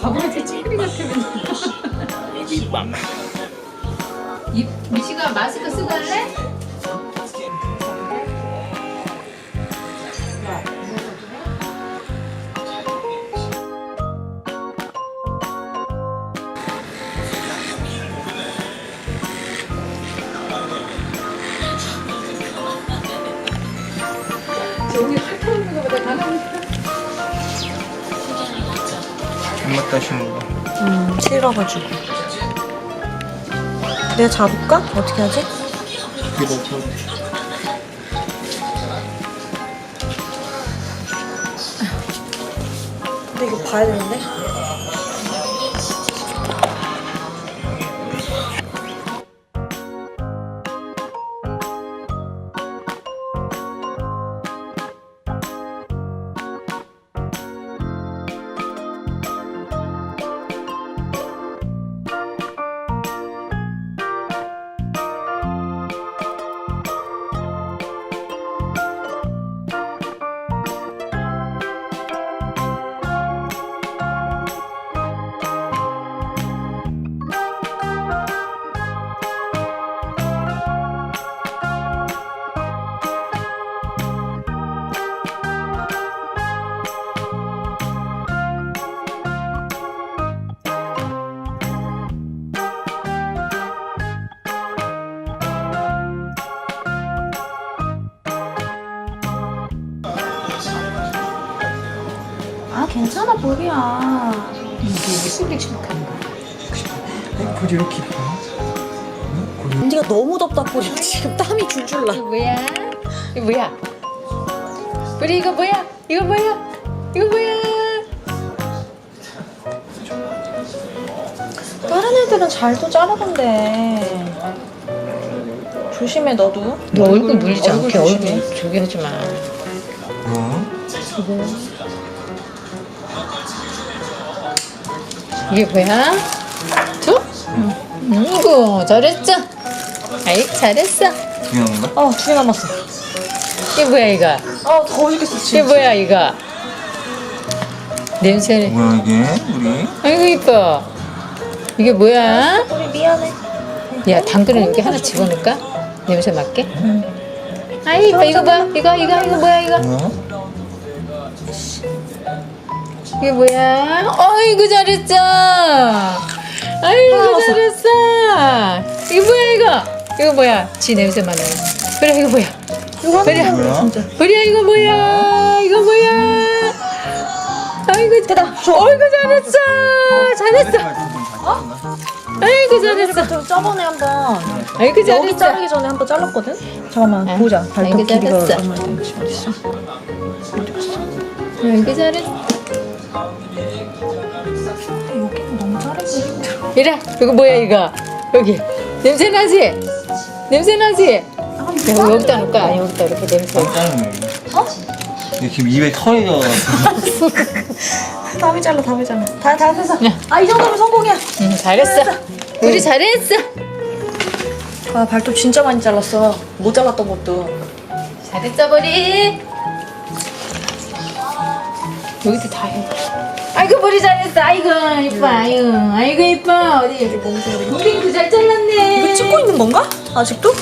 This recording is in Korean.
바보같이 찌그리 같아 맨날. 이 미시가 마스크 쓰고 할래? 잘못 따시는 거. 음, 싫어가지고. 내가 잡을까? 어떻게 하지? 이러고. 근데 이거 봐야 되는데? 괜찮아 보리야. 이게 무슨 식하는 거야? 어, 이렇게 이뻐. 언니가 너무 답답해. 지금 땀이 줄줄 나. 이거 뭐야? 이거 뭐야? 우리 이거 뭐야? 이거 뭐야? 이거 뭐야? 다른 애들은 잘도 자르던데. 조심해 너도. 너 얼굴 물리지 얼굴 않게 조심해. 얼굴 저기 하지 마. 뭐? 이 게 뭐야? 저? 응. 이거 잘했어. 아이 잘했어. 중요한가? 어, 두 개 남았어. 이게 뭐야 이거? 아, 더워 죽겠어, 이게. 뭐야 이거? 냄새. 뭐야 이게? 우리? 아이고 이뻐. 이게 뭐야? 우리 미안해. 야 당근을 여기 하나 집어넣을까? 냄새 맡게? 아이 이뻐 이거 봐 이거 이거 이거 뭐야 이거 뭐야? 이게 뭐야? 어이구 잘했어 아이고. 잘했어 이거 뭐야 이거 이거 뭐야 지 냄새 맡네 그래 이거 뭐야 이거 그래. 진짜. 그래 이거 뭐야 이거 뭐야 아이고 됐다. 어이구 잘했어 잘했어 아이고 잘했어 저 저번에 한번 아이고 여기 잘했어 자르기 전에 한번 잘랐거든? 잠깐만 아, 보자 아이고, 발톱 길이가 잘랐어. 얼마나 되는지 어딨어? 아이고 잘했어 여기는 너무 자르지 이래 이거 뭐야 이거? 여기. 냄새 나지? 냄새 나지? 이거 여기다 놓을까? 아니 여기다 이렇게 냄새 깜짝이야. 어? 이게 지금 입에 털이 져. 다음에 잘라 다음에 잘라. 다, 다 됐어. 야. 아이 정도면 성공이야. 응 잘했어. 우리 잘했어. 아 발톱 진짜 많이 잘랐어. 못 잘랐던 것도. 잘했어 버리 여기도 다 해. 아이고 머리 잘했어. 아이고 이뻐. 아이고 아이고 이뻐. 어디 우리 그잘 잘랐네. 이거 찍고 있는 건가? 아직도?